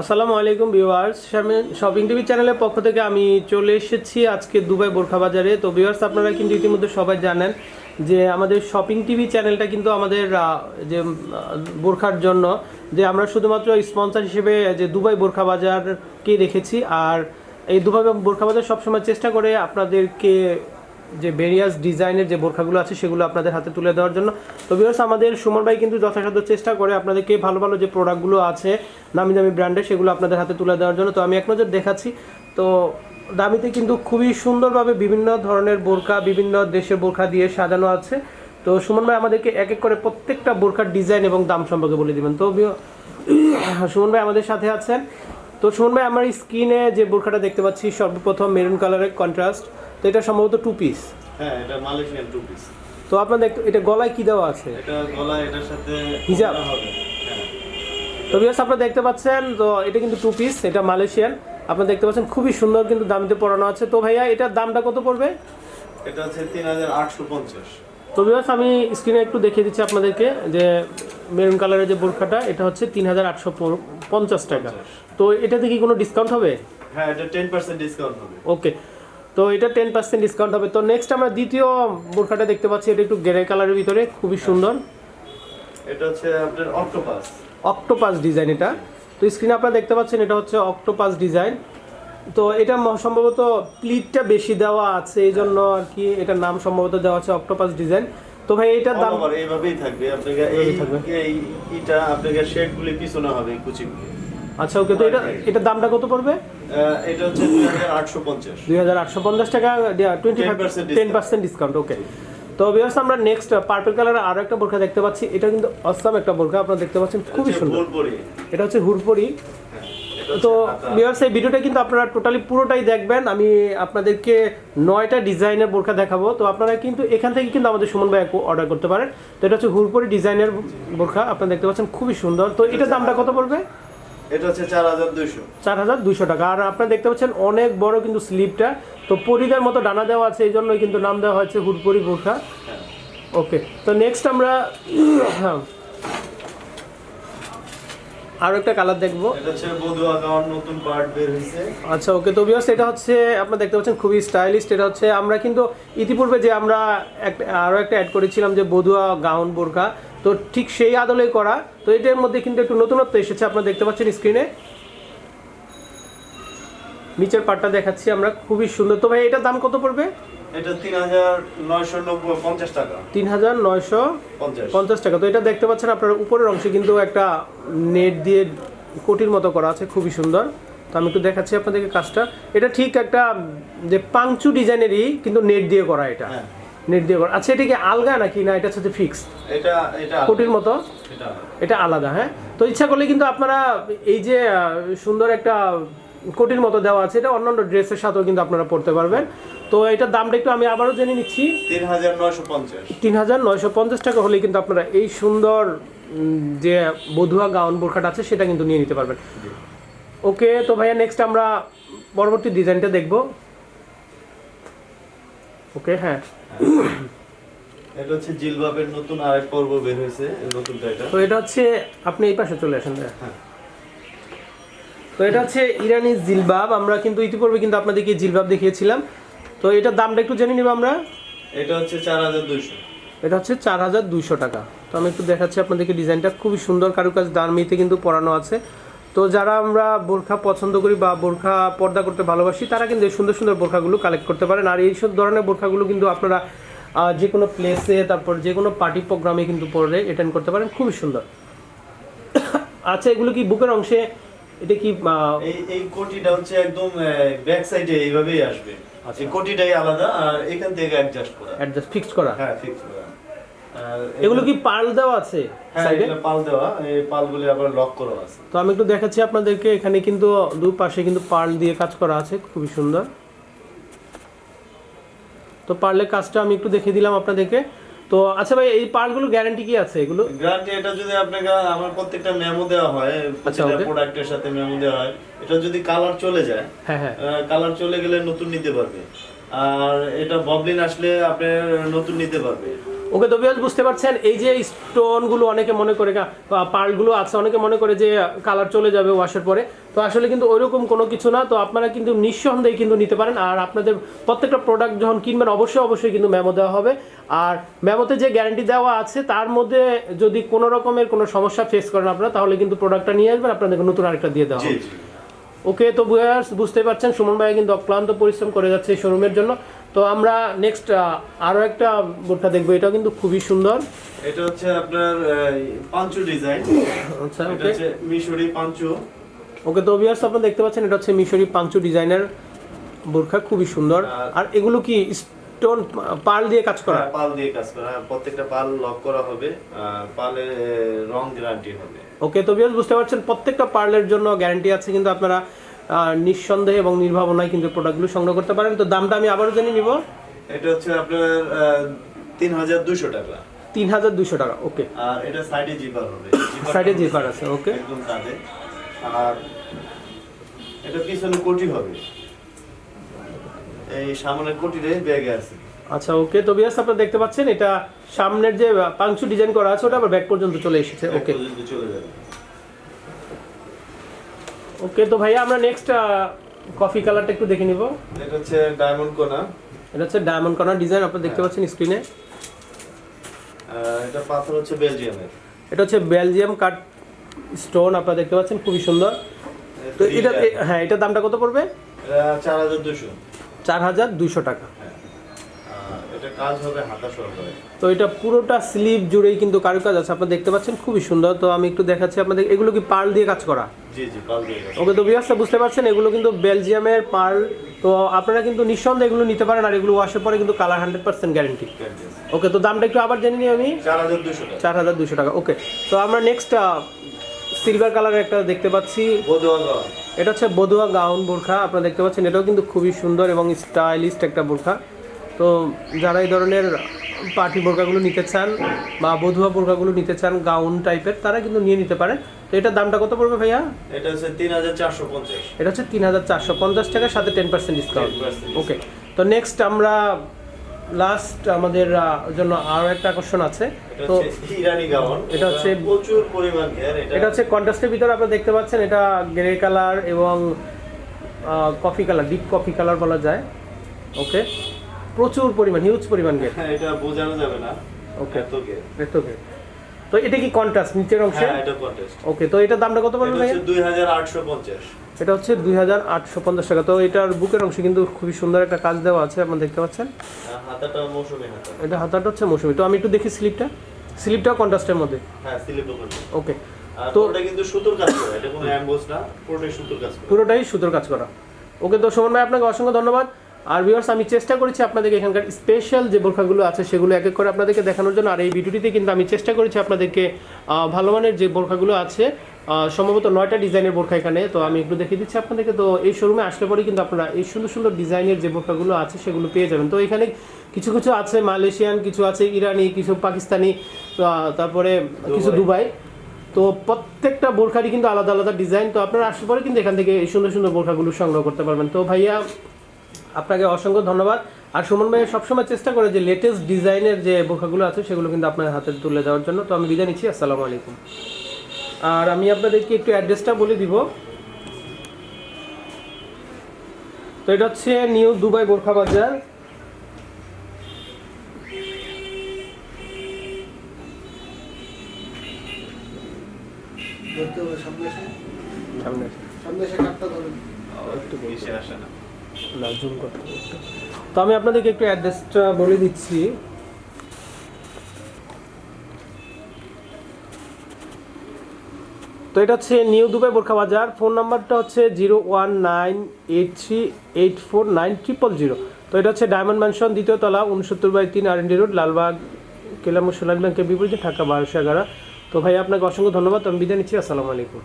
আসসালামু আলাইকুম viewers shopping TV চ্যানেলের পক্ষ থেকে আমি চলে এসেছি আজকে দুবাই বোরখা বাজারে। তো ভিউয়ার্স, আপনারা কিন্তু ইতিমধ্যে সবাই জানেন যে আমাদের শপিং টিভি চ্যানেলটা কিন্তু আমাদের যে বোরখার জন্য, যে আমরা শুধুমাত্র স্পন্সর হিসেবে, যে দুবাই বোরখা বাজারকে রেখেছি। আর এই দুবাই বোরখা বাজার সবসময় চেষ্টা করে আপনাদেরকে যে ভেরিয়াস ডিজাইনের যে বোরখাগুলো আছে সেগুলো আপনাদের হাতে তুলে দেওয়ার জন্য। তো ভিউয়ার্স আমাদের সুমন ভাই কিন্তু যথাসাধ্য চেষ্টা করে আপনাদেরকে ভালো ভালো যে প্রোডাক্টগুলো আছে, নামি দামি ব্র্যান্ডের সেগুলো আপনাদের হাতে তুলে দেওয়ার জন্য। তো আমি এক নজর দেখাচ্ছি। তো দামিতে কিন্তু খুবই সুন্দরভাবে বিভিন্ন ধরনের বোরখা, বিভিন্ন দেশের বোরখা দিয়ে সাজানো আছে। তো সুমন ভাই, আমাদেরকে এক এক করে প্রত্যেকটা বোরখার ডিজাইন এবং দাম সম্পর্কে বলে দিবেন। তো সুমন ভাই আমাদের সাথে আছেন। তো সুমন ভাই, আমার স্কিনে যে বোরখাটা দেখতে পাচ্ছি, সর্বপ্রথম মেরুন কালারের কন্ট্রাস্ট তো এটা সম্ভবত টু পিস হ্যাঁ এটা মালয়েশিয়ান টু পিস তো আপনাদের এটা গলায় কি দেওয়া আছে? এটা গলা এটার সাথে হিজাব? হবে। হ্যাঁ। তো বিয়াস আপনারা দেখতে পাচ্ছেন তো এটা কিন্তু টু পিস এটা মালয়েশিয়ান। আপনারা দেখতে পাচ্ছেন খুবই সুন্দর কিন্তু দামিতে পড়ানো আছে। তো ভাইয়া এটার দামটা কত পড়বে? এটা হচ্ছে তিন হাজার আটশো পঞ্চাশ। তো বিয়াস আমি স্ক্রিনে একটু দেখিয়ে দিচ্ছি আপনাদেরকে যে মেরুন কালারের যে বোরখাটা এটা হচ্ছে তিন হাজার আটশো পঞ্চাশ টাকা। তো এটাতে কি কোনো ডিসকাউন্ট হবে? হ্যাঁ এটা টেন পার্সেন্ট ডিসকাউন্ট হবে। ওকে তো এটা টেন পার্সেন্ট ডিসকাউন্ট হবে। তো নেক্সট আমরা দ্বিতীয় বোরখাটা দেখতে পাচ্ছি এটা একটু গ্রে কালারের ভিতরে খুবই সুন্দর। এটা হচ্ছে আপনার অক্টোপাস অক্টোপাস ডিজাইন এটা। তো স্ক্রিনে আপনারা দেখতে পাচ্ছেন এটা হচ্ছে অক্টোপাস ডিজাইন তো এটা সম্ভবত প্লিটটা বেশি দেওয়া আছে এই জন্য আর কি এটার নাম সম্ভবত দেওয়া আছে অক্টোপাস ডিজাইন তো ভাই এটার দাম এইভাবেই থাকবে। আপনাকে এই থাকবে। এই ইটা আপনাকে শেড গুলি পিছনে হবে কুচিগুলি। আচ্ছা ওকে তো এটা এটার দামটা কত পড়বে? এটা হচ্ছে দুই হাজার আটশো পঞ্চাশ। দুই হাজার আটশো পঞ্চাশ টাকা twenty five 10% ten percent discount okay তো বিয়ার্স আমরা নেক্সট পার্পল কালারের আরও একটা বোরখা দেখতে পাচ্ছি। এটা কিন্তু অসাম একটা বোরখা আপনারা দেখতে পাচ্ছেন খুবই সুন্দর। এটা হচ্ছে হুরপরি। হ্যাঁ তো ভিউয়ার্স এই ভিডিওটা কিন্তু আপনারা টোটালি পুরোটাই দেখবেন। আমি আপনাদেরকে নয়টা ডিজাইনের বোরখা দেখাবো। তো আপনারা কিন্তু এখান থেকে কিন্তু আমাদের সুমন ভাই অর্ডার করতে পারেন। তো এটা হচ্ছে হুরপরি ডিজাইনের বোরখা আপনারা দেখতে পাচ্ছেন খুবই সুন্দর। তো এটার দামটা কত পড়বে? এটা হচ্ছে চার হাজার দুইশো। চার হাজার দুইশো টাকা। আর আপনারা দেখতে পাচ্ছেন অনেক বড় কিন্তু স্লিপটা। তো পরিদের মতো ডানা দেওয়া আছে এই জন্যই কিন্তু নাম দেওয়া হয়েছে হুরপরি বোরখা। হ্যাঁ। ওকে তো নেক্সট আমরা হ্যাঁ আরও একটা কালার দেখব। আচ্ছা ওকে তো ভিউয়ার্স এটা হচ্ছে আপনারা দেখতে পাচ্ছেন খুবই স্টাইলিস্ট এটা হচ্ছে আমরা কিন্তু ইতিপূর্বে যে আমরা আরও একটা অ্যাড করেছিলাম যে বধুয়া গাউন বোরখা তো ঠিক সেই আদলেই করা তো এটার মধ্যে কিন্তু একটু নতুনত্ব এসেছে আপনারা দেখতে পাচ্ছেন স্ক্রিনে নিচের পার্টটা দেখাচ্ছি আমরা খুবই সুন্দর। তো ভাই এটার দাম কত পড়বে? এটা তিন হাজার নয়শো নব্বই পঞ্চাশ টাকা। তিন হাজার নয়শো পঞ্চাশ। পঞ্চাশ। টাকা। তো এটা দেখতে পাচ্ছেন আপনার উপরের অংশে কিন্তু একটা নেট দিয়ে কোটির মতো করা আছে খুবই সুন্দর। তো আমি একটু দেখাচ্ছি আপনাদেরকে কাজটা। এটা ঠিক একটা যে পাংচু ডিজাইনেরই কিন্তু নেট দিয়ে করা এটা। হ্যাঁ। নেট দিয়ে করা। আচ্ছা এটা কি আলগা নাকি? না এটা হচ্ছে ফিক্স এটা এটা কোটির মতো? এটা এটা আলাদা হ্যাঁ? তো ইচ্ছা করলে কিন্তু আপনারা এই যে সুন্দর একটা কোটির মতো দেওয়া আছে এটা অন্যান্য ড্রেসের সাথেও কিন্তু আপনারা পড়তে পারবেন। তো এটার দামটা একটু আমি আবারও জেনে নিচ্ছি। তিন হাজার নয়শো পঞ্চাশ। তিন হাজার নয়শো পঞ্চাশ টাকা হলে কিন্তু আপনারা এই সুন্দর যে বধুয়া গাউন বোরখাটা আছে সেটা কিন্তু নিয়ে নিতে পারবেন। ওকে তো ভাইয়া নেক্সট আমরা পরবর্তী ডিজাইনটা দেখব। ওকে হ্যাঁ। এটা হচ্ছে জিলবাবের নতুন আরেক পর্ব বের হয়েছে এই নতুনটা এটা। তো এটা হচ্ছে আপনি এই পাশে চলে আসেন। হ্যাঁ। তো এটা হচ্ছে ইরানি জিলবাব আমরা কিন্তু ইতিপূর্বে কিন্তু আপনাদেরকে জিলবাব দেখিয়েছিলাম। তো এটার দামটা একটু জেনে নিব আমরা? এটা হচ্ছে চার হাজার দুইশো। এটা হচ্ছে চার হাজার দুইশো টাকা। তো আমি একটু দেখাচ্ছি আপনাদেরকে ডিজাইনটা। খুবই সুন্দর কারুকাজ দারমিতে কিন্তু পরানো আছে। তো যারা আমরা বোরখা পছন্দ করি বা বোরখা পর্দা করতে ভালোবাসি তারা কিন্তু এই সুন্দর সুন্দর বোরখাগুলো কালেক্ট করতে পারেন। আর এই সব ধরনের বোরখাগুলো কিন্তু আপনারা যে কোনো প্লেসে তারপর যে কোনো পার্টি প্রোগ্রামে কিন্তু পরে অ্যাটেন্ড করতে পারেন। খুবই সুন্দর। আচ্ছা এগুলো কি বুকের অংশে? এটা কি এই এই কোটিটা হচ্ছে একদম ব্যাক সাইডে এইভাবেই আসবে। এই কোটিটাই আলাদা আর এখান থেকে অ্যাডজাস্ট করা। অ্যাডজাস্ট ফিক্স করা? হ্যাঁ ফিক্স করা। এগুলো কি পাল দেওয়া আছে হ্যাঁ পাল দেওয়া এই পালগুলি আবার লক করা আছে। তো আমি একটু দেখাচ্ছি আপনাদেরকে এখানে কিন্তু দুপাশে কিন্তু পাল দিয়ে কাজ করা আছে খুবই সুন্দর। তো পারলে কাজটা আমি একটু দেখিয়ে দিলাম আপনাদেরকে। তো আচ্ছা ভাই এই পার্লগুলো গ্যারান্টি কি আছে এগুলো? গ্যারান্টি এটা যদি আপনাকে আমার প্রত্যেকটা মেমো দেওয়া হয় আচ্ছা okay. প্রোডাক্টের সাথে মেমো দেওয়া হয় এটা যদি কালার চলে যায় হ্যাঁ হ্যাঁ। কালার চলে গেলে নতুন নিতে পারবে। আর এটা ববলিন আসলে আপনি নতুন নিতে পারবে। ওকে তো বুঝতে পারছেন এই যে স্টোনগুলো অনেকে মনে করে পার্লগুলো আছে অনেকে মনে করে যে কালার চলে যাবে ওয়াশের পরে। তো আসলে কিন্তু ওইরকম কোনো কিছু না তো আপনারা কিন্তু নিঃসন্দেহে কিন্তু নিতে পারেন। আর আপনাদের প্রত্যেকটা প্রোডাক্ট যখন কিনবেন অবশ্যই অবশ্যই কিন্তু মেমো দেওয়া হবে। আর মেমোতে যে গ্যারান্টি দেওয়া আছে তার মধ্যে যদি কোনো রকমের কোনো সমস্যা ফেস করেন আপনারা তাহলে কিন্তু প্রোডাক্টটা নিয়ে আসবেন আপনাদেরকে নতুন আরেকটা দিয়ে দেওয়া হবে। ওকে তো বুঝতে পারছেন সুমন ভাই কিন্তু অক্লান্ত পরিশ্রম করে যাচ্ছে এই শোরুমের জন্য। তো আমরা নেক্সট আরও একটা বোর্ডটা দেখব। এটাও কিন্তু খুবই সুন্দর। এটা হচ্ছে আপনার পাঞ্চু ডিজাইন। আচ্ছা এটা ওকে হচ্ছে মিশরি পাঞ্চু। ওকে তো ভিউয়ার্স আপনারা দেখতে পাচ্ছেন এটা হচ্ছে মিশরি পাঞ্চু ডিজাইনের বোরখা খুবই সুন্দর। আর- এগুলো কি স্টোন পার্ল দিয়ে কাজ করা? হ্যাঁ, পাল দিয়ে কাজ করা। হ্যাঁ, প্রত্যেকটা পাল লক করা হবে। পালে রং গ্যারান্টি হবে। ওকে তো ভিউয়ার্স বুঝতে পারছেন প্রত্যেকটা পার্লের জন্য গ্যারান্টি আছে কিন্তু আপনারা নিঃসন্দেহে এবং নির্ভাবনায় কিন্তু প্রোডাক্টগুলো সংগ্রহ করতে পারেন। তো দামটা আমি আবারও জেনে নিব। এটা হচ্ছে আপনার তিন হাজার দুশো টাকা। তিন হাজার দুশো টাকা ওকে। আর এটা সাইডে জিপার হবে। সাইডে zipper আছে, ওকে। একদম কাঁধে আর এটা পিছনে কোটি হবে। এই সামনের কোটিরে ব্যাগে আছে। আচ্ছা ওকে। তো ভিউয়ার্স আপনারা দেখতে পাচ্ছেন এটা সামনের যে পাংচু ডিজাইন করা আছে ওটা আবার ব্যাক পর্যন্ত চলে এসেছে ওকে। চলে যাবে। ওকে তো ভাইয়া আমরা নেক্সট কফি কালারটা একটু দেখে নিব। এটা হচ্ছে ডায়মন্ড কোনা এটা হচ্ছে ডায়মন্ড কর্নার ডিজাইন আপনারা দেখতে পাচ্ছেন স্ক্রিনে এটা পাথর হচ্ছে বেলজিয়ামের। এটা হচ্ছে বেলজিয়াম কাট স্টোন আপনারা দেখতে পাচ্ছেন খুবই সুন্দর। তো এটা হ্যাঁ এটার দামটা কত পড়বে? এটা চার হাজার দুশো চার হাজার দুইশো টাকা। এটা কাজ হবে হাতা সহকারে তো এটা পুরোটা স্লিভ জুড়েই কিন্তু কারুকাজ আছে আপনারা দেখতে পাচ্ছেন খুবই সুন্দর। তো আমি একটু দেখাচ্ছি আপনাদের এগুলো কি পার্ল দিয়ে কাজ করা? জি জি পাল দিয়ে ওকে তো বিয়াসটা বুঝতে পারছেন এগুলো কিন্তু বেলজিয়ামের পার্ল। তো আপনারা কিন্তু নিঃসন্দেহে এগুলো নিতে পারেন আর এগুলো ওয়াশের পরে কিন্তু colour hundred percent guarantee okay তো দামটা একটু আবার জেনে নিই আমি। চার হাজার দুশো টাকা। চার হাজার দুশো টাকা ওকে। তো আমরা নেক্সট সিলভার কালারের একটা দেখতে পাচ্ছি। এটা হচ্ছে বদুয়া গাউন বোরখা আপনারা দেখতে পাচ্ছেন এটাও কিন্তু খুবই সুন্দর এবং স্টাইলিস্ট একটা বোরখা। তো যারা এই ধরনের পার্টি বোরকাগুলো নিতে চান বা বধুয়া বোরকাগুলো নিতে চান গাউন টাইপের তারা কিন্তু নিয়ে নিতে পারেন। তো এটার দামটা কত পড়বে ভাইয়া? এটা হচ্ছে তিন হাজার চারশো পঞ্চাশ। এটা হচ্ছে তিন হাজার চারশো পঞ্চাশ টাকার সাথে টেন পার্সেন্ট ডিসকাউন্ট ওকে তো নেক্সট আমরা লাস্ট আমাদের জন্য আরও একটা আকর্ষণ আছে। তো ইরানি গাউন। এটা হচ্ছে- প্রচুর পরিমাণ এটা হচ্ছে কন্ট্রাস্টের ভিতরে আপনারা দেখতে পাচ্ছেন এটা গ্রে কালার এবং coffee colour deep coffee colour বলা যায়। ওকে প্রচুর পরিমাণ হিউজ পরিমাণ গেট হ্যাঁ, এটা বোঝানো যাবে না। ওকে এত ঘের এত গেট তো এটা কি কন্ট্রাস্ট নিচের অংশে? হ্যাঁ এটা কন্টেস্ট ওকে তো এটার দামটা কত পড়বে এটা আটশো পঞ্চাশ। এটা হচ্ছে দুই হাজার আটশো পঞ্চাশ টাকা। তো এটার বুকের অংশে কিন্তু খুবই সুন্দর একটা কাজ দেওয়া আছে আপনারা দেখতে পাচ্ছেন। হাতাটা মৌসুমি হাতা। এটা হাতাটা হচ্ছে মৌসুমী। তো আমি একটু দেখি স্লিপটা। স্লিপটাও কন্ট্রাস্টের মধ্যে। হ্যাঁ স্লিপ করবে ওকে তো- ওটা কিন্তু সুতোর কাজ করে। এটা কোনো অ্যাম্বোস না পুরোটাই সুতোর কাজ করে। পুরোটাই সুতোর কাজ করা। ওকে তো সুমন ভাই আপনাকে অসংখ্য ধন্যবাদ। আর ভিউয়ার্স আমি চেষ্টা করেছি আপনাদেরকে এখানকার স্পেশাল যে বোরখাগুলো আছে সেগুলো এক এক করে আপনাদেরকে দেখানোর জন্য। আর এই ভিডিওটিতে কিন্তু আমি চেষ্টা করেছি আপনাদেরকে ভালো মানের যে বোরখাগুলো আছে সম্ভবত নয়টা ডিজাইনের বোরখা এখানে। তো আমি একটু দেখিয়ে দিচ্ছি আপনাদেরকে। তো এই শোরুমে আসলে পরে কিন্তু আপনারা এই সুন্দর সুন্দর ডিজাইনের যে বোরখাগুলো আছে সেগুলো পেয়ে যাবেন। তো এখানে কিছু কিছু আছে মালয়েশিয়ান কিছু আছে ইরানি কিছু পাকিস্তানি তারপরে কিছু দুবাই। তো প্রত্যেকটা বোরখারই কিন্তু আলাদা আলাদা ডিজাইন। তো আপনারা আসলে পরে কিন্তু এখান থেকে এই সুন্দর সুন্দর বোরখাগুলো সংগ্রহ করতে পারবেন। তো ভাইয়া আপনাকে অসংখ্য ধন্যবাদ। আর সুমন ভাই সবসময় চেষ্টা করে যে লেটেস্ট ডিজাইনের যে বোরখাগুলো আছে সেগুলো কিন্তু আপনার হাতে তুলে দেওয়ার জন্য। তো আমি বিদায় নিচ্ছি আসসালামু আলাইকুম। আর আমি আপনাদেরকে একটু অ্যাড্রেসটা বলে দিব। তো এটা হচ্ছে নিউ দুবাই বোরখা বাজার। সামনে সামনে আছে। সামনে এসে কাঠটা ধরুন। একটু বেশি আসে না জুম করতে তো আমি আপনাদেরকে একটু অ্যাড্রেসটা বলে দিচ্ছি। তো এটা হচ্ছে নিউ দুবাই বোরখা বাজার। ফোন নাম্বারটা হচ্ছে zero one nine eight three eight four nine triple zero. তো এটা হচ্ছে ডায়মন্ড ম্যানশন, দ্বিতীয় তলা, উনসত্তর বাই তিন আর রোড, লালবাগ কেলাম সোনালী ব্যাংকের বিপরীতে ঢাকা, বারোশো এগারো। তো ভাই আপনাকে অসংখ্য ধন্যবাদ। আমি বিদায় নিচ্ছি। আসসালামু আলাইকুম।